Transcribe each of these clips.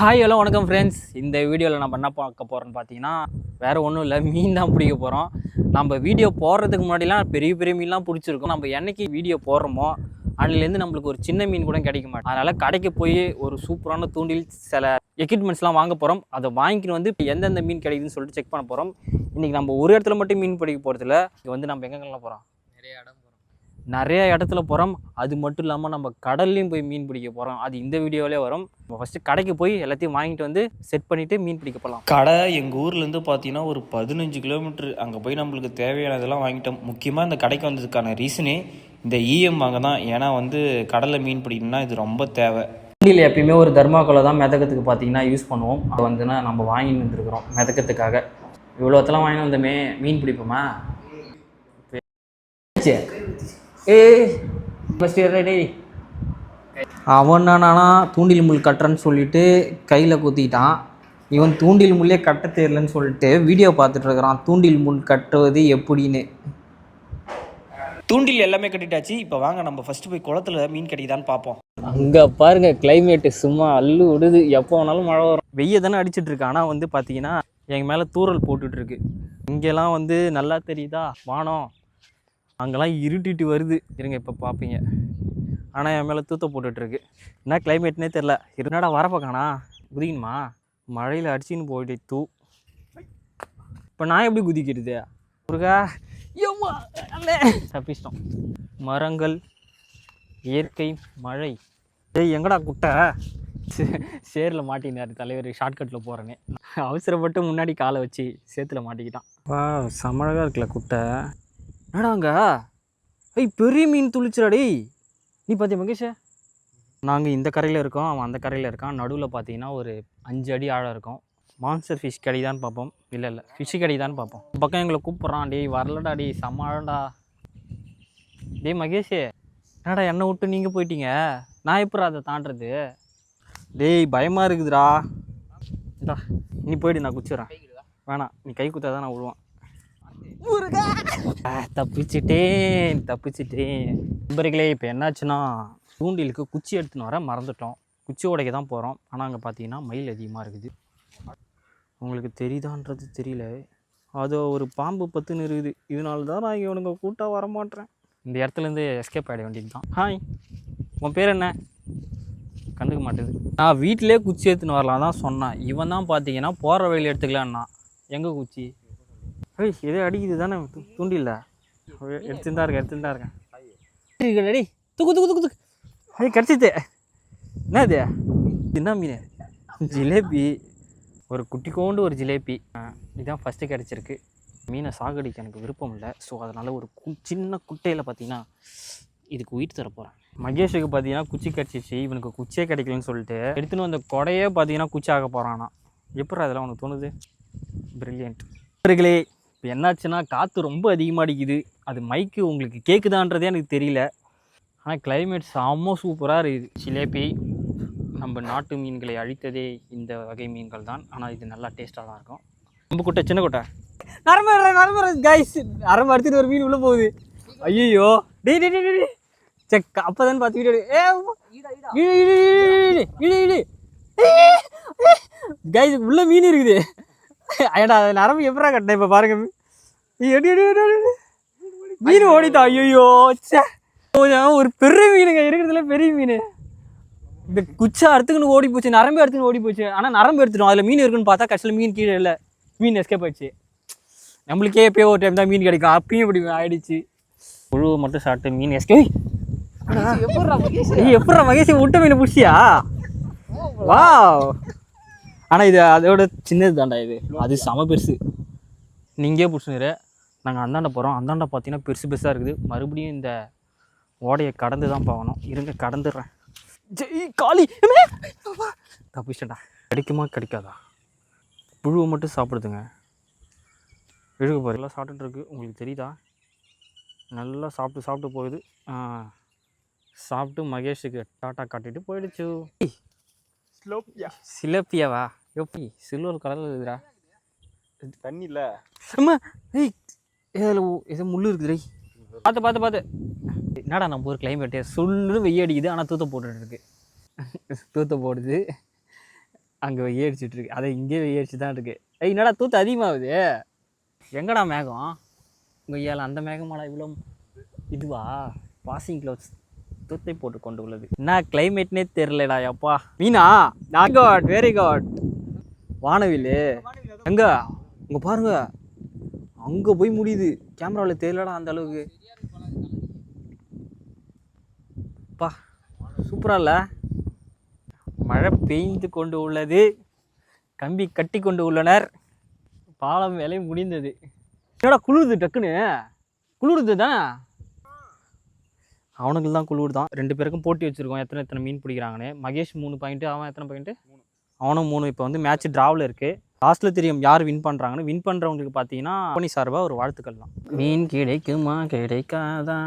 Hi hello வணக்கம் friends இந்த வீடியோவில் நம்ம என்ன பார்க்க போகிறோன்னு பார்த்தீங்கன்னா வேறு ஒன்றும் இல்லை மீன் தான் பிடிக்க போகிறோம் நம்ம வீடியோ போடுறதுக்கு முன்னாடிலாம் பெரிய பெரிய மீன்லாம் பிடிச்சிருக்கோம். நம்ம என்னைக்கு வீடியோ போடுறோமோ அதுலேருந்து நம்மளுக்கு ஒரு சின்ன மீன் கூட கிடைக்க மாட்டோம் அதனால் கடைக்கு போய் ஒரு சூப்பரான தூண்டில் சில எக்யூப்மெண்ட்ஸ்லாம் வாங்க போகிறோம் அதை வாங்கிக்கிட்டு வந்து எந்தெந்த மீன் கிடைக்குதுன்னு சொல்லிட்டு செக் பண்ண போகிறோம் இன்றைக்கி நம்ம ஒரு இடத்துல மட்டும் மீன் பிடிக்க போகிறதில்ல இங்கே வந்து நம்ம எங்கெங்கெல்லாம் போகிறோம் நிறைய இடம் நிறைய இடத்துல போகிறோம் அது மட்டும் இல்லாமல் நம்ம கடல்லையும் போய் மீன் பிடிக்க போகிறோம் அது இந்த வீடியோவிலே வரும். நம்ம ஃபஸ்ட்டு கடைக்கு போய் எல்லாத்தையும் வாங்கிட்டு வந்து செட் பண்ணிவிட்டு மீன் பிடிக்க போகலாம் கடை எங்கள் ஊர்லேருந்து பார்த்தீங்கன்னா ஒரு பதினஞ்சு கிலோமீட்டர் அங்கே போய் நம்மளுக்கு தேவையானதெல்லாம் வாங்கிட்டோம். முக்கியமாக இந்த கடைக்கு வந்ததுக்கான ரீசனே இந்த இஎம் வாங்க தான். ஏன்னா வந்து கடலில் மீன் பிடிக்கணும்னா இது ரொம்ப தேவை. வண்டியில் எப்பயுமே ஒரு தர்மாக்கோலை தான் மிதக்கத்துக்கு பார்த்தீங்கன்னா யூஸ் பண்ணுவோம். அது வந்துன்னா நம்ம வாங்கிட்டு வந்துருக்குறோம் மிதக்கத்துக்காக இவ்வளோத்தெல்லாம் வாங்கிட்டு வந்தோமே மீன் பிடிப்போமா? ஏ டேய் அவன் நானா தூண்டில் முள் கட்டுறேன்னு சொல்லிட்டு கையில் குத்திட்டான். இவன் தூண்டில் முள்ளே கட்ட தெரியலன்னு சொல்லிட்டு வீடியோ பார்த்துட்டு இருக்கிறான். தூண்டில் முள் கட்டுவது எப்படின்னு. தூண்டில் எல்லாமே கட்டிட்டாச்சு. இப்போ வாங்க நம்ம ஃபஸ்ட்டு போய் குளத்துல மீன் கிடைக்குதான்னு பார்ப்போம். அங்கே பாருங்க கிளைமேட்டு சும்மா அள்ளு விடுது. எப்போ வேணாலும் மழை வரும். வெய்ய தானே அடிச்சிட்டு இருக்கு ஆனால் வந்து பார்த்தீங்கன்னா எங்கள் மேலே தூறல் போட்டுட்டு இருக்கு. இங்கெல்லாம் வந்து நல்லா தெரியுதா? வானம். அங்கெல்லாம் இருட்டிட்டு வருது. இருங்க இப்போ பார்ப்பீங்க ஆனால் என் மேலே தூத்த போட்டுட்ருக்கு. என்ன கிளைமேட்னே தெரில இருந்தாடா வரப்ப காணா குதிக்கணுமா? மழையில் அடிச்சின்னு போயிட்டு தூ. இப்போ நான் எப்படி குதிக்கிறது? முருகா எம்மா, தப்பிச்சிட்டோம். மரங்கள் இயற்கை மழை. ஏய் எங்கடா குட்டை? சே- சேரில் மாட்டினார் தலைவர். ஷார்ட்கட்டில் போகிறேன்னு அவசரப்பட்டு முன்னாடி காலை வச்சு சேத்துல மாட்டிக்கிட்டான். வா செமழகாக இருக்குல்ல குட்டை. என்னடாங்க? ஐய் பெரிய மீன் துளிச்சுடா நீ பார்த்தியா மகேஷ? நாங்கள் இந்த கரையில் இருக்கோம் அவன் அந்த கரையில் இருக்கான். நடுவில் பார்த்தீங்கன்னா ஒரு அஞ்சு அடி ஆழம் இருக்கும். மான்ஸ்டர் ஃபிஷ் கிடைதான்னு பார்ப்போம் இல்லை இல்லை ஃபிஷ் கிடைதான்னு பார்ப்போம் பக்கம் எங்களை கூப்பிட்றான். டேய் வரலடா டேய் சமாளடா டேய் மகேஷே என்னடா என்னை விட்டு நீங்கள் போயிட்டீங்க? நான் எப்படி அதை தாண்டுறது? டேய் பயமாக இருக்குதுடா. இந்தா நீ போயிடு நான் குச்சிடுறேன். வேணாம் நீ கை குத்தா தான் நான் விழுவேன். ஆ, தப்பிச்சிட்டேன் தப்பிச்சிட்டேன். நண்பர்களே இப்போ என்னாச்சுன்னா தூண்டிலுக்கு குச்சி எடுத்துன்னு வர மறந்துட்டோம். குச்சி உடைக்க தான் போகிறோம் ஆனால் அங்கே பார்த்தீங்கன்னா மயில் அதிகமாக இருக்குது. உங்களுக்கு தெரியுதான்றது தெரியல. அது ஒரு பாம்பு பத்துன்னு இருக்குது. இதனால தான் நான் இவனுங்க கூட்டாக வரமாட்டேறேன் இந்த இடத்துலேருந்து எஸ்கேப் ஆகிட வேண்டியது தான். ஹாய் உன் பேர் என்ன? கண்டுக்க மாட்டேது நான் வீட்டிலே குச்சி எடுத்துன்னு வரலாம் தான் சொன்னேன். இவன் தான் பார்த்தீங்கன்னா போகிற வழியில் எடுத்துக்கலான்னா. எங்கே குச்சி? ஏய் இதே அடிக்குது தானே தூண்டில்ல. எடுத்துன்னு தான் இருக்கேன் எடுத்துன்னு தான் இருக்கேன் இருக்குடா துக்கு துக்கு துக்கு துக்கு. ஐய் கிடச்சிது என்ன இது? என்ன மீன். ஜிலேபி. ஒரு குட்டி கோண்டு ஒரு ஜிலேபி. இதுதான் ஃபஸ்ட்டு கிடச்சிருக்கு. மீனை சாகடிக்க எனக்கு விருப்பம் இல்லை. ஸோ அதனால் ஒரு கு சின்ன குட்டையில் பார்த்தீங்கன்னா இதுக்கு உயிர் தர போகிறேன் மகேஷுக்கு பார்த்தீங்கன்னா குச்சி கிடச்சிச்சு. இவனுக்கு குச்சியே கிடைக்கலன்னு சொல்லிட்டு எடுத்துன்னு வந்த கொடையே பார்த்தீங்கன்னா குச்சி ஆக போகிறானா எப்படி அதெல்லாம் உனக்கு தோணுது? பிரில்லியன்ட் நண்பர்களே இப்போ என்னாச்சுன்னா காற்று ரொம்ப அதிகமாக அடிக்குது. அது மைக்கு உங்களுக்கு கேட்குதான்றதே எனக்கு தெரியல. ஆனால் கிளைமேட் செம்ம சூப்பராக இருக்குது. சிலேபி நம்ம நாட்டு மீன்களை அழித்ததே இந்த வகை மீன்கள் தான். ஆனால் இது நல்லா டேஸ்ட்டாக தான் இருக்கும். ரொம்ப குட்டை சின்ன குட்டை. நரம்பு நரம்பு கைஸ் நரம்பு அடுத்துட்டு ஒரு மீன் உள்ளே போகுது. ஐயோ டே டே டே டே செக் அப்போ தான் பார்த்து வீடியோ ஏ இழு இழு இழு இழு இழு கைஸ் உள்ள மீன் இருக்குது. ஏடா அது நரம்பு எப்படா கட்டின இப்போ பாருங்க. எடி, எடி, எடி. மீன் ஓடிட்டா ஐயோ ஒரு பெரிய மீனுங்க. இருக்கிறதுல பெரிய மீன். இந்த குச்சா அறுத்துக்குன்னு ஓடி போச்சு நரம்பு எடுத்துன்னு ஓடி போச்சு. ஆனால் நரம்பு எடுத்துட்டோம். அதில் மீன் இருக்குன்னு பார்த்தா கடைசியில் மீன் கீழே இல்லை. மீன் எஸ்கேப் ஆயிடுச்சு. நம்மளுக்கே எப்பயோ ஒரு டைம் தான் மீன் கிடைக்கும். அப்பயும் இப்படி ஆயிடுச்சு. புழு மட்டும் சாப்பிட்டு மீன் எஸ்கே எப்படா மகேஷ் விட்ட மீன் பிடிச்சியா? வா ஆனால் இது அதோட சின்னது தாண்டா இது. அது செம பெருசு. நீங்கே பிடிச்சினுரு நாங்கள் அந்தாண்ட போகிறோம் அந்தாண்ட பார்த்தீங்கன்னா பெருசு பெருசாக இருக்குது. மறுபடியும் இந்த ஓடையை கடந்து தான் போகணும் இருங்க கடந்துடுறேன். ஜெய்! அப்பா! தப்பிச்சிட்டேன்டா. கிடைக்குமா கிடைக்காதா? புழுவை மட்டும் சாப்பிடுதுங்க. இழுக பாரு எல்லாம் சாப்பிட்டுட்டு இருக்கு. உங்களுக்கு தெரியுதா? நல்லா சாப்பிட்டு சாப்பிட்டு போகுது. சாப்பிட்டு மகேஷுக்கு டாட்டா காட்டிட்டு போயிடுச்சு. சிலப்பியாவா? எப்படி சில்வர் கலரில் இருக்குதுடா. தண்ணி இல்ல அம்மா ஏய் இதில் ஏதோ முள் இருக்குது டேய் பார்த்து பார்த்து பார்த்து என்னடா நம்ம ஊர் கிளைமேட்டு சுள்ளுன்னு வெய்ய அடிக்குது ஆனால் தூத்த போட்டுட்டு இருக்கு தூத்த போடுது. அங்கே வெய்யடிச்சிட்டு இருக்கு அதை இங்கே வெய்யடிச்சு தான் இருக்கு. ஏய் என்னடா தூத்து அதிகமாகுது? எங்கடா மேகம்? கொய்யால அந்த மேகமாடா இவ்வளோ இதுவா? வாஷிங் க்ளவுஸ் தூத்தை போட்டு கொண்டு உள்ளது என்ன கிளைமேட்னே தெரிலடா அப்பா மீனா நான் காட் வெரி காட் வானவில். எங்க? இங்கே பாருங்க. அங்கே போய் முடியுது. கேமராவில் தெரியலடா அந்த அளவுக்கு. பா சூப்பரா இல்ல? மழை பெய்ந்து கொண்டு உள்ளது. கம்பி கட்டி கொண்டு உள்ளனர். பாலம் வேலை முடிந்தது. என்னடா குளிருது டக்குன்னு? குளிருது தானே? அவனுக்கு தான் குளிர் தான் ரெண்டு பேருக்கும் போட்டி வச்சுருக்கோம். எத்தனை எத்தனை மீன் பிடிக்கிறாங்கன்னு. மகேஷ் மூணு பாயிண்ட்டு அவன் எத்தனை பாயிண்ட்டு அவனும் மூணு இப்போ வந்து மேட்ச் ட்ராவில் இருக்குது லாஸ்ட்டில் தெரியும் யார் வின் பண்ணுறாங்கன்னு வின் பண்ணுறவங்களுக்கு பார்த்தீங்கன்னா கம்பெனி சார்பாக ஒரு வாழ்த்துக்கள் தான். மீன் கிடைக்குமா? கிடைக்காதா?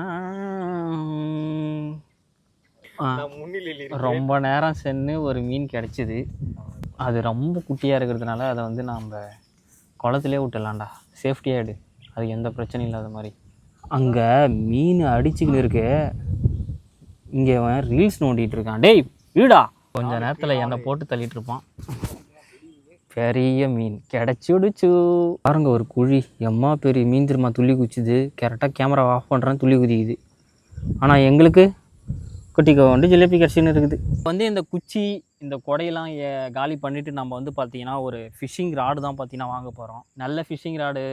ரொம்ப நேரம் சென்று ஒரு மீன் கிடச்சிது. அது ரொம்ப குட்டியாக இருக்கிறதுனால அதை வந்து நாம் குளத்துலேயே விட்டுடலாம்டா. சேஃப்டியாக எடு. அது எந்த பிரச்சனையும் இல்லாத மாதிரி. அங்கே மீன் அடிச்சுக்கின்னு இருக்கு. இங்கே அவன் ரீல்ஸ் நோண்டிட்டு இருக்கான். டேய் வீடா? கொஞ்ச நேரத்தில் என்னை போட்டு தள்ளிட்டு இருப்பான் பெரிய மீன். கிடச்சிடுச்சு. பாருங்க ஒரு குழி. எம்மா பெரிய மீன் திரும்ப துள்ளி குச்சிது கரெக்டாக கேமரா ஆஃப் பண்ணுறேன் துள்ளி குதிக்குது. ஆனால் எங்களுக்கு குட்டி வந்து ஜிலேபி கிடச்சின்னு இருக்குது. வந்து இந்த குச்சி இந்த கொடையெல்லாம் காலி பண்ணிவிட்டு நம்ம வந்து பார்த்தீங்கன்னா ஒரு ஃபிஷிங் ராடு தான் பார்த்தீங்கன்னா வாங்க போகிறோம் நல்ல ஃபிஷிங் ராடு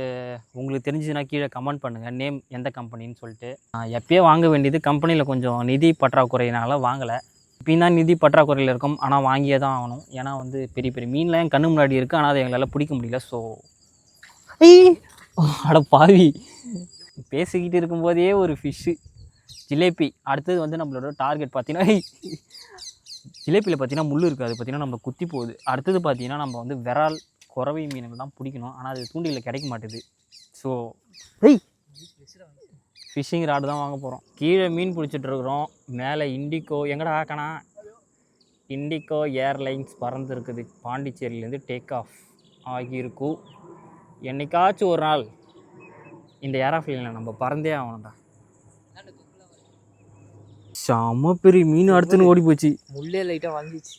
உங்களுக்கு தெரிஞ்சுதுன்னா கீழே கமெண்ட் பண்ணுங்கள் நேம் எந்த கம்பெனின்னு சொல்லிட்டு. நான் எப்பயே வாங்க வேண்டியது கம்பெனியில் கொஞ்சம் நிதி பற்றாக்குறையினால வாங்கலை. இப்பயும் தான் நிதி பற்றாக்குறையில் இருக்கும். ஆனால் வாங்கியே தான் ஆகணும். ஏன்னா வந்து பெரிய பெரிய மீன்லாம் என் கண்ணு முன்னாடி இருக்குது ஆனால் அதை எங்களால் பிடிக்க முடியல. ஸோ அட பாவி. பேசிக்கிட்டு இருக்கும்போதே ஒரு ஃபிஷ்ஷு ஜிலேபி. அடுத்தது வந்து நம்மளோட டார்கெட் பார்த்தீங்கன்னா ஜிலேபியில் பார்த்தீங்கன்னா முள் இருக்குது அது பார்த்தீங்கன்னா நம்ம குத்தி போகுது. அடுத்தது பார்த்தீங்கன்னா நம்ம வந்து விரால் குறவை மீன்கள் தான் பிடிக்கணும். ஆனால் அது தூண்டியில் கிடைக்க மாட்டுது. ஸோ ஃபிஷ்ஷிங் ராடு தான் வாங்க போகிறோம் கீழே மீன் பிடிச்சிட்டு இருக்கிறோம். மேலே இண்டிகோ எங்கடா ஆக்கணா இண்டிகோ ஏர்லைன்ஸ் பறந்துருக்குது. பாண்டிச்சேரியிலேருந்து டேக் ஆஃப் ஆகியிருக்கும் என்னைக்காச்சும் ஒரு நாள் இந்த ஏரோஃப்ளைனில் நம்ம பறந்தே ஆகணும்டா. செம பெரிய மீன் அடுத்துன்னு ஓடி போச்சு முள்ளே லைட்டாக வந்துச்சு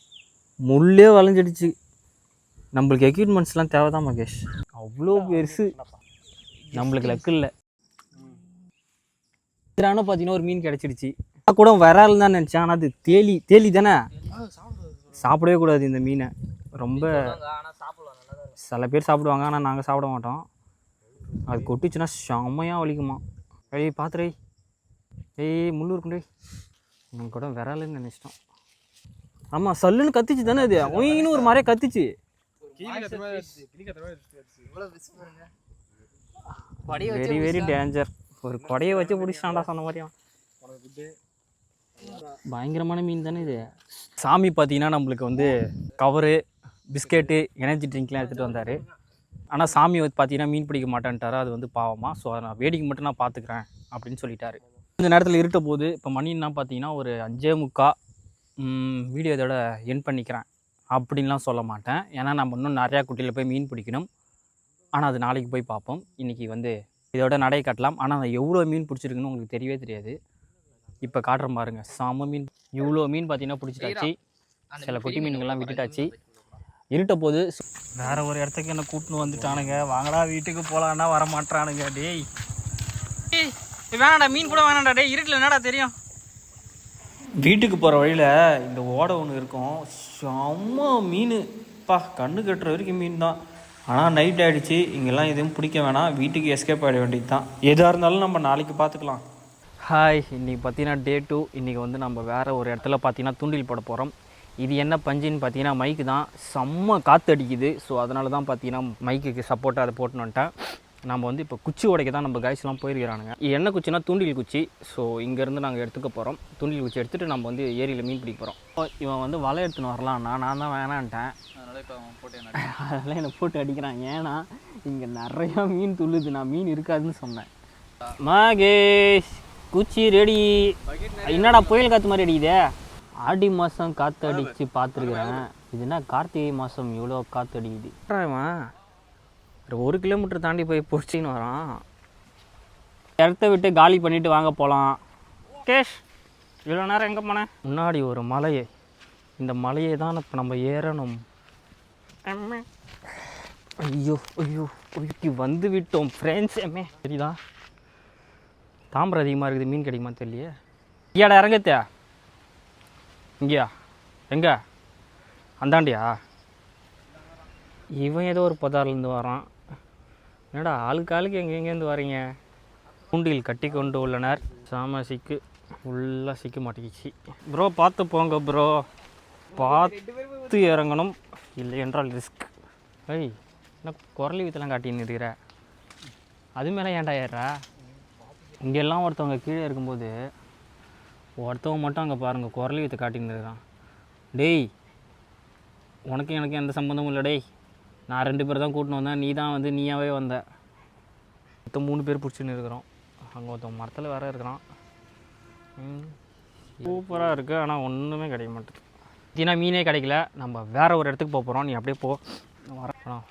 முள்ளே வளைஞ்சிடுச்சு. நம்மளுக்கு எக்யூப்மெண்ட்ஸ்லாம் தேவை தான் மகேஷ். அவ்வளோ பெருசு. நம்மளுக்கு லக்கு இல்லை. திரான பார்த்தீங்கன்னா ஒரு மீன் கிடச்சிடுச்சு. நான் கூட விரால் தான் நினச்சேன். ஆனால் அது தேலி தேலி தானே? சாப்பிடவே கூடாது இந்த மீனை. ரொம்ப சில பேர் சாப்பிடுவாங்க ஆனால் நாங்கள் சாப்பிட மாட்டோம். அது கொட்டுச்சுன்னா செம்மையாக வலிக்குமா. ஏய் பாத்துரை ஏய் முள்ளு இருக்குண்டே நான் கூட விரலுன்னு நினச்சிட்டோம். ஆமாம் சல்லுன்னு கத்திச்சு தானே அது? ஒயின்னு ஒரு மாதிரியே கத்திச்சு. வெரி வெரி டேஞ்சர் ஒரு கொடையை வச்சு பிடிச்சிட்டான்டா சொன்ன மாதிரியும் பயங்கரமான மீன் தானே இது. சாமி பார்த்தீங்கன்னா நம்மளுக்கு வந்து கவரு பிஸ்கெட்டு எனர்ஜி ட்ரிங்க்லாம் எடுத்துகிட்டு வந்தார். ஆனால் சாமி வந்து பார்த்தீங்கன்னா மீன் பிடிக்க மாட்டேன்ட்டாரு. அது வந்து பாவமா. ஸோ அதை நான் வேடிக்கை மட்டும் நான் பார்த்துக்கிறேன் அப்படின்னு சொல்லிட்டாரு. இந்த நேரத்தில் இருட்ட போது இப்போ மணின்னா பார்த்தீங்கன்னா ஒரு அஞ்சே முக்கா வீடியோ இதோட என் பண்ணிக்கிறேன். அப்படின்லாம் சொல்ல மாட்டேன். ஏன்னா நம்ம இன்னும் நிறையா குட்டியில் போய் மீன் பிடிக்கணும். ஆனால் அது நாளைக்கு போய் பார்ப்போம். இன்றைக்கி வந்து இதோட நடை காட்டலாம். ஆனால் அது எவ்வளோ மீன் பிடிச்சிருக்குன்னு உங்களுக்கு தெரியவே தெரியாது. இப்போ காட்டுறேன் பாருங்க. செம மீன். இவ்வளோ மீன் பார்த்தீங்கன்னா பிடிச்சிட்டாச்சு. சில குட்டி மீன்கள்லாம் விட்டுட்டாச்சு. இருட்ட போது வேற ஒரு இடத்துக்கு என்ன கூட்டின்னு வந்துட்டானுங்க. வாங்கடா வீட்டுக்கு போகலான்னா வர மாட்டானுங்க டேய். ஏய், வேணாடா மீன் கூட வேணாடா டேய் இருட்டில் என்னடா தெரியும்? வீட்டுக்கு போகிற வழியில் இந்த ஓடை ஒன்று இருக்கும். செம்ம மீன். பா கண்ணு கட்டுற வரைக்கும் மீன் தான். ஆனால் நைட் ஆகிடுச்சு இங்கெல்லாம் எதுவும் பிடிக்க வேணாம். வீட்டுக்கு எஸ்கேப் ஆகிட வேண்டியது தான் எதாக இருந்தாலும் நம்ம நாளைக்கு பார்த்துக்கலாம் ஹாய் இன்றைக்கி பார்த்தீங்கன்னா டே டூ இன்றைக்கி வந்து நம்ம வேறு ஒரு இடத்துல பார்த்தீங்கன்னா தூண்டில் போட போகிறோம் இது என்ன பஞ்சுன்னு பார்த்தீங்கன்னா மைக்கு தான். செம்ம காற்று அடிக்குது. ஸோ அதனால தான் பார்த்தீங்கன்னா மைக்குக்கு சப்போர்ட்டாக அதை போட்டுன்னு வந்துட்டேன். நம்ம வந்து இப்போ குச்சி உடைக்க தான் நம்ம கைஸ்லாம் போயிருக்கிறானுங்க. என்ன குச்சினா தூண்டில் குச்சி. ஸோ இங்கேருந்து நாங்கள் எடுத்துக்க போகிறோம் தூண்டில் குச்சி எடுத்துகிட்டு நம்ம வந்து ஏரியில் மீன் பிடிக்க போகிறோம் இவன் வந்து வலை எடுத்துன்னு வரலான்னா நான் தான் வேணான்ட்டேன். அதெல்லாம் என்னை போட்டு அடிக்கிறான் ஏன்னா இங்கே நிறையா மீன் துள்ளுது நான் மீன் இருக்காதுன்னு சொன்னேன். மகேஷ் குச்சி ரெடி என்னடா புயல் காற்று மாதிரி அடிக்குதே? ஆடி மாதம் காற்று அடித்து பார்த்துருக்குறேன் இது என்ன கார்த்திகை மாதம் இவ்வளோ காற்று அடிக்குது? ஒரு ஒரு கிலோமீட்டர் தாண்டி போய் பிடிச்சின்னு வரான். இடத்த விட்டு காலி பண்ணிட்டு வாங்க போகலாம் கேஷ் இவ்வளோ நேரம் எங்கே போனேன் முன்னாடி ஒரு மலை இந்த மலையை தான் இப்போ நம்ம ஏறணும். ஐயோ ஐயோ ஐயோ வந்து விட்டோம் ஃப்ரெண்ட்ஸ் எம்மே சரிதா தாம்பரம் அதிகமாக இருக்குது மீன் கிடைக்குமா தெரியலையே. ஐயாடா இறங்கத்தே இங்கேயா? எங்க? அந்தாண்டியா? இவன் ஏதோ ஒரு புதார்லேருந்து வரான். என்னடா ஆளுக்கு ஆளுக்கு எங்கெங்கேருந்து வரீங்க? தூண்டில் கட்டி கொண்டு உள்ளனர். சாம சிக்கு ஃபுல்லாக சிக்க மாட்டேங்கிச்சு. ப்ரோ பார்த்து போங்க ப்ரோ. பார்த்து இறங்கணும். இல்லை என்றால் ரிஸ்க் ஏய் என்ன குரலி வித்தெல்லாம் காட்டின்னு இருக்கிற? அது மேலே ஏன்டா ஏறா இங்கெல்லாம் ஒருத்தவங்க கீழே இருக்கும்போது ஒருத்தவங்க மட்டும் அங்கே பாருங்கள் குரலி வீத்தை காட்டின்னு இருக்கிறான் டேய் உனக்கு எனக்கு எந்த சம்மந்தமும் இல்லை டேய். நான் ரெண்டு பேர் தான் கூட்டின்னு வந்தேன். நீ தான் வந்து நீயாவே வந்த. மொத்தம் மூணு பேர் பிடிச்சின்னு இருக்கிறோம். அங்கே ஒருத்தன் மரத்தில் வேறு இருக்கிறான். சூப்பராக இருக்குது ஆனால் ஒன்றுமே கிடைக்க மாட்டேது தீனா மீனே கிடைக்கல. நம்ம வேறு ஒரு இடத்துக்கு போக போகிறோம் நீ அப்படியே போ. நான்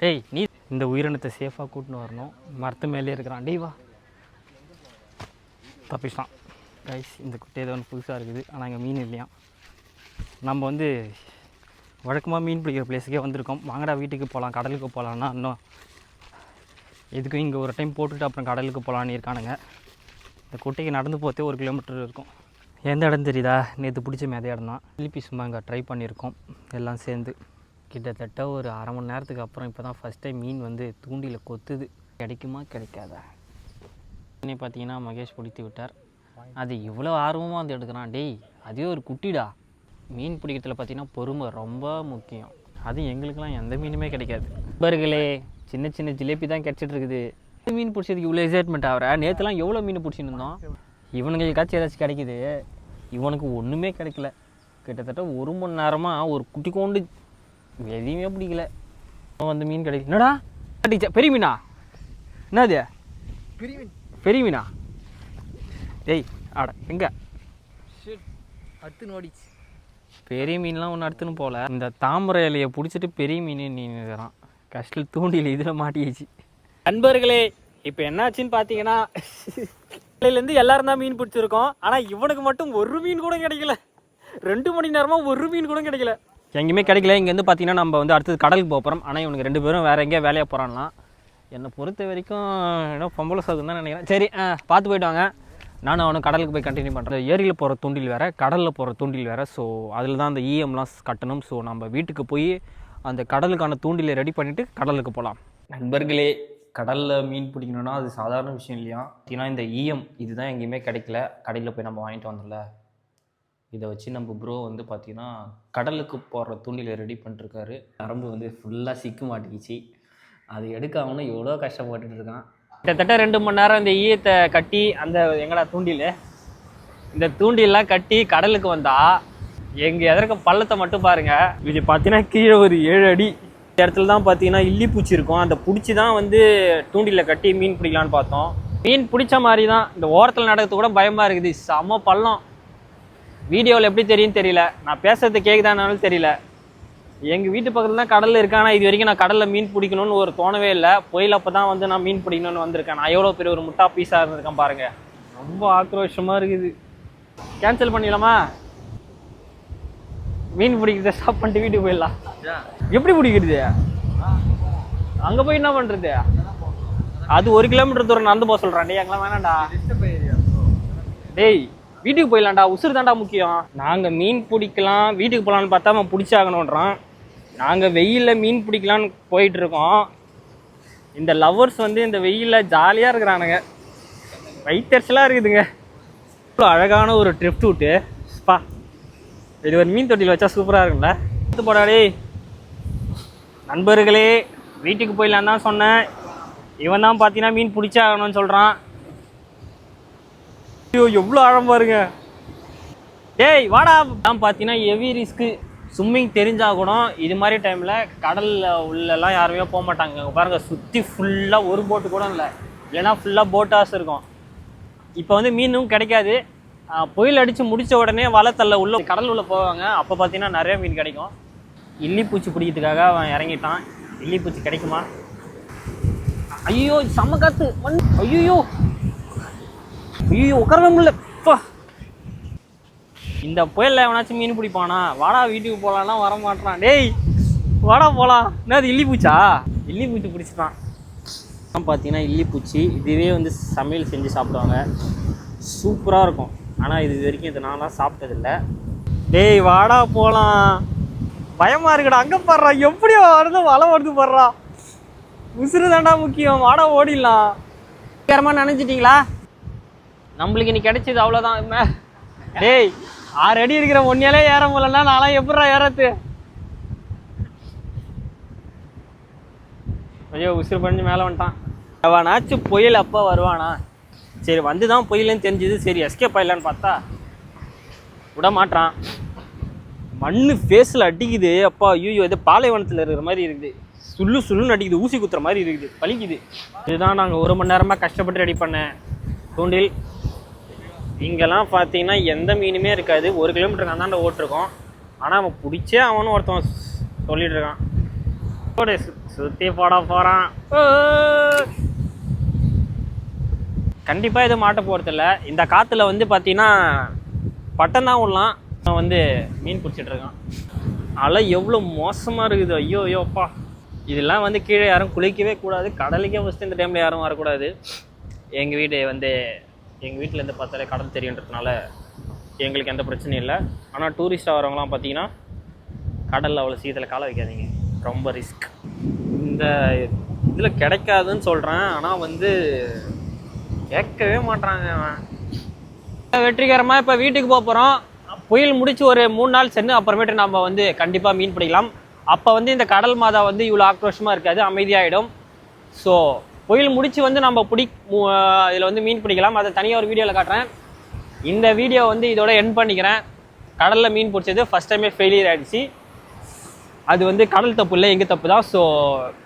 டேய் நீ இந்த உயிரினத்தை சேஃபாக கூட்டின்னு வரணும். மரத்து மேலே இருக்கிறான். டேய் வா. தப்பிச்சிட்டான். கைஸ் இந்த குட்டை ஏதோ ஒன்று புதுசாக இருக்குது. ஆனால் இங்கே மீன் இல்லையா நம்ம வந்து வழக்கமாக மீன் பிடிக்கிற பிளேஸுக்கே வந்திருக்கோம். வாங்கடா வீட்டுக்கு போகலாம் கடலுக்கு போகலான்னா இன்னும் எதுக்கு இங்கே ஒரு டைம் போட்டுட்டு அப்புறம் கடலுக்கு போகலான்னு இருக்கானுங்க. இந்த குட்டைக்கு நடந்து போகிறதே ஒரு கிலோமீட்டர் இருக்கும். எந்த இடம் தெரியுதா? நேற்று பிடிச்ச மேதே இடம் தான். திருப்பி சும்மா இங்கே ட்ரை பண்ணியிருக்கோம். எல்லாம் சேர்ந்து. கிட்டத்தட்ட ஒரு அரை மணி நேரத்துக்கு அப்புறம் இப்போ தான் ஃபஸ்ட் டைம் மீன் வந்து தூண்டியில் கொத்துது. கிடைக்குமா கிடைக்காதா? மீனை பார்த்தீங்கன்னா மகேஷ் பிடித்து விட்டார். அது இவ்வளோ ஆர்வமாக வந்து எடுக்கிறான். டேய் அதே ஒரு குட்டிடா. மீன் பிடிக்கிறதுல பார்த்தீங்கன்னா பொறுமை ரொம்ப முக்கியம். அது எங்களுக்கெல்லாம் எந்த மீனுமே கிடைக்காது. நண்பர்களே சின்ன சின்ன ஜிலேபி தான் இந்த மீன் பிடிச்சதுக்கு இவ்வளோ எக்ஸைட்மெண்ட் ஆகிற நேற்றுலாம் எவ்வளோ மீன் பிடிச்சின்னு இருந்தோம்? இவனுங்களுக்காச்சும் ஏதாச்சும் கிடைக்குது. இவனுக்கு ஒன்றுமே கிடைக்கல. கிட்டத்தட்ட ஒரு மணி நேரமாக ஒரு குட்டி கொண்டு எதையுமே பிடிக்கல. வந்து மீன் கிடைக்கல என்னடா? டீச்சர் பெரிய மீனா? என்னது? பெரிய மீன். பெரிய மீனா? ஏய் ஆட எங்கே? அடுத்து நோடிச்சு பெரிய மீன்லாம் ஒன்று அடுத்துன்னு போகல இந்த தாமரை இலையை பிடிச்சிட்டு பெரிய மீன் நீங்கிறான் கஷ்டில் தூண்டில் இதில் மாட்டிடுச்சு நண்பர்களே இப்போ என்னாச்சுன்னு பார்த்தீங்கன்னா இருந்து எல்லாரும் தான் மீன் பிடிச்சிருக்கோம். ஆனால் இவனுக்கு மட்டும் ஒரு மீன் கூட கிடைக்கல. ரெண்டு மணி நேரமாக ஒரு மீன் கூட கிடைக்கல. எங்கேயுமே கிடைக்கல. இங்கேருந்து பார்த்தீங்கன்னா நம்ம வந்து அடுத்தது கடலுக்கு போக போகிறோம் ஆனால் இவனுக்கு ரெண்டு பேரும் வேறு எங்கேயா வேலையாக போகிறான்லாம் என்னை பொறுத்த வரைக்கும் ஏன்னா பொம்பளை சதுன்னு தான் நினைக்கிறேன். சரி ஆ, பார்த்து போயிட்டு வாங்க. நானும் அவனும் கடலுக்கு போய் கண்டினியூ பண்ணுறேன் ஏரியில் போகிற தூண்டில் வேறு கடலில் போகிற தூண்டில் வேறு. ஸோ அதில் தான் அந்த இஎம்லாம் கட்டணும். ஸோ நம்ம வீட்டுக்கு போய் அந்த கடலுக்கான தூண்டிலை ரெடி பண்ணிவிட்டு கடலுக்கு போகலாம் நண்பர்களே கடலில் மீன் பிடிக்கணும்னா அது சாதாரண விஷயம் இல்லையா? ஏன்னா இந்த ஈயம் இதுதான் எங்கேயுமே கிடைக்கல. கடையில் போய் நம்ம வாங்கிட்டு வந்தோம்ல. இதை வச்சு நம்ம ப்ரோ வந்து பார்த்தீங்கன்னா கடலுக்கு போடுற தூண்டிலை ரெடி பண்ணிருக்காரு நரம்பு வந்து ஃபுல்லாக சிக்க மாட்டேங்கிச்சு அது எடுக்காமனு எவ்வளோ கஷ்டப்பட்டுட்டு இருக்கான். கிட்டத்தட்ட ரெண்டு மணி நேரம் இந்த ஈயத்தை கட்டி அந்த எங்கடா தூண்டில்? இந்த தூண்டிலாம் கட்டி கடலுக்கு வந்தா எங்க எதற்கு பள்ளத்தை மட்டும் பாருங்க. இது பார்த்தீங்கன்னா கீழே ஒரு ஏழு அடி. இந்த இடத்துல தான் பார்த்தீங்கன்னா இல்லிப்பூச்சி இருக்கும். அந்த பிடிச்சி தான் வந்து தூண்டில கட்டி மீன் பிடிக்கலான்னு பார்த்தோம். மீன் பிடிச்ச மாதிரி தான். இந்த ஓரத்தில் நடக்கிறது கூட பயமா இருக்குது. செம பள்ளம். வீடியோவில் எப்படி தெரியும் தெரியல. நான் பேசுறது கேக்குதானாலும் தெரியல. எங்கள் வீட்டு பக்கத்தில் தான் கடல் இருக்கு. ஆனால் இது வரைக்கும் நான் கடலில் மீன் பிடிக்கணும்னு ஒரு தோணவே இல்லை. புயல் அப்போ தான் வந்து நான் மீன் பிடிக்கணும்னு வந்திருக்கேன். நான் எவ்வளோ பெரிய ஒரு முட்டா பீஸாக இருந்திருக்கேன் பாருங்கள் ரொம்ப ஆக்ரோஷமாக இருக்குது. கேன்சல் பண்ணிடலாமா? மீன் பிடிக்கிறத ஸ்டாப் பண்ணிட்டு வீட்டுக்கு போயிடலாம். எப்படி பிடிக்கிறது? அங்கே போய் என்ன பண்ணுறது அது ஒரு கிலோமீட்டர் தூரம் நடந்து போக சொல்கிறேன் டேய் அங்கெல்லாம் வேணாம்டா. டேய் வீட்டுக்கு போயிடலாம்டா. உசுறு தான்டா முக்கியம். நாங்கள் மீன் பிடிக்கலாம் வீட்டுக்கு போகலான்னு பார்த்தா அவன் பிடிச்சாகணுன்றான் நாங்கள் வெயிலில் மீன் பிடிக்கலான்னு போயிட்டுருக்கோம். இந்த லவ்வர்ஸ் வந்து இந்த வெயிலில் ஜாலியாக இருக்கிறானுங்க. வயிற்றுச்சலாக இருக்குதுங்க. இவ்வளோ அழகான ஒரு ட்ரிப் ரூட்டு ஸ்பா இது ஒரு மீன் தொட்டியில் வச்சா சூப்பராக இருக்கும்ல. எடுத்து போடாடே நண்பர்களே வீட்டுக்கு போயிடலான்னு தான் சொன்னேன். இவன் தான் பார்த்தீங்கன்னா மீன் பிடிச்சாகணும்னு சொல்கிறான் ஐயோ எவ்வளோ ஆழம் பாருங்க. ஏய் வாடா. தான் பார்த்தீங்கன்னா ஹெவி ரிஸ்க்கு ஸ்விம்மிங் தெரிஞ்சால் கூட இது மாதிரி டைமில் கடலில் உள்ளெல்லாம் யாருமே போக மாட்டாங்க. பாருங்கள் சுற்றி ஃபுல்லாக ஒரு போட்டு கூட இல்லை. இல்லைன்னா ஃபுல்லாக போட் ஹவுஸ் இருக்கும். இப்போ வந்து மீனும் கிடைக்காது. புயல் அடித்து முடிச்ச உடனே வலை உள்ள கடல் உள்ளே போவாங்க. அப்போ பார்த்தீங்கன்னா நிறைய மீன் கிடைக்கும். இல்லிப்பூச்சி பிடிக்கிறதுக்காக அவன் இறங்கிட்டான். இல்லிப்பூச்சி கிடைக்குமா? ஐயோ செம்ம காத்து. மண் ஐயோ ஐயோ உட்காரவே முடியல. இப்போ இந்த புயலில் எவனாச்சும் மீன் பிடிப்பானா? வாடா வீட்டுக்கு போகலான்னா வர மாட்டான் டேய் வாடா போகலாம் என்னது இல்லி பூச்சா? இல்லி பூச்சி பிடிச்சிட்டான். பார்த்தீங்கன்னா இல்லி பூச்சி இதுவே வந்து சமையல் செஞ்சு சாப்பிடுவாங்க. சூப்பராக இருக்கும். ஆனால் இது வரைக்கும் இது நான்லாம் சாப்பிட்டதில்ல. டேய் வாடா போகலாம் பயமாக இருக்குடா. அங்கே பாடுறா. எப்படி வருது வலை வருது பாடுறா. உசுறு தாண்டா முக்கியம். வாடா ஓடிடலாம். சீக்கிரமாக நினச்சிட்டிங்களா நம்மளுக்கு இன்னைக்கு கிடைச்சது அவ்வளோதான் டேய் ஆறு அடி இருக்கிற ஒன்னையாலே ஏற முடியலன்னா நான்லாம் எப்படிடா ஏறத்து ஐயோ உசுறு பண்ணி மேலே வந்துட்டான். அவனாச்சும் புயல் அப்போ வருவானா? சரி வந்து தான் புயலுன்னு தெரிஞ்சுது. சரி எஸ்கேப் ஆயிடலான்னு பார்த்தா விட மாட்டான் மண்ணு ஃபேஸில் அடிக்குது. அப்பா ஐயோ இது பாலைவனத்தில் இருக்கிற மாதிரி இருக்குது. சுள்ளு சுள்ளுன்னு அடிக்குது. ஊசி குத்துற மாதிரி இருக்குது. பலிக்குது இதுதான் நாங்கள் ஒரு மணி நேரமாக கஷ்டப்பட்டு ரெடி பண்ணேன் தூண்டில். இங்கெல்லாம் பார்த்தீங்கன்னா எந்த மீனுமே இருக்காது. ஒரு கிலோமீட்டருக்கு அந்தாண்ட ஓட்டிருக்கோம். ஆனால் அவன் பிடிச்சே அவனும் ஒருத்தன் சொல்லிட்டு இருக்கான். போடு, சுற்றி போட போகிறான் கண்டிப்பாக எதுவும் மாட்ட போகிறதில்ல இந்த காற்றுல வந்து பார்த்தீங்கன்னா பட்டம் தான் விடலாம் அவன் வந்து மீன் பிடிச்சிட்டு இருக்கான். அலை எவ்வளோ மோசமாக இருக்குது. ஐயோ ஐயோப்பா இதெல்லாம் வந்து கீழே யாரும் குளிக்கவே கூடாது. கடலுக்கே ஃபஸ்ட்டு இந்த டைமில் யாரும் வரக்கூடாது. எங்கள் வீடு வந்து எங்கள் வீட்டிலேருந்து பார்த்தாலே கடல் தெரியுன்றதுனால எங்களுக்கு எந்த பிரச்சனையும் இல்லை. ஆனால் டூரிஸ்டாக வரவங்களாம் பார்த்தீங்கன்னா கடலில் அவ்வளோ சீக்கிரத்தில் கால வைக்காதீங்க. ரொம்ப ரிஸ்க் இந்த இதில் கிடைக்காதுன்னு சொல்கிறேன் ஆனால் வந்து கேட்கவே மாட்டாங்க வெற்றிகரமாக இப்போ வீட்டுக்கு போக போகிறோம் புயல் முடிச்சு ஒரு மூணு நாள் சென்று அப்புறமேட்டு நம்ம வந்து கண்டிப்பாக மீன் பிடிக்கலாம். அப்போ வந்து இந்த கடல் மாதா வந்து இவ்வளோ ஆக்ரோஷமாக இருக்காது அமைதியாகிடும் ஸோ புயல் முடிச்சு வந்து நம்ம பிடி இதில் வந்து மீன் பிடிக்கலாம். அதை தனியாக ஒரு வீடியோவில் காட்டுறேன். இந்த வீடியோ வந்து இதோட என் பண்ணிக்கிறேன். கடலில் மீன் பிடிச்சது ஃபஸ்ட் டைமே ஃபெயிலியர் ஆகிடுச்சு அது வந்து கடல் தப்பு இல்லை எங்கள் தப்பு தான். ஸோ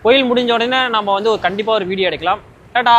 புயல் முடிஞ்ச உடனே நம்ம வந்து ஒரு கண்டிப்பாக ஒரு வீடியோ எடுக்கலாம். டாட்டா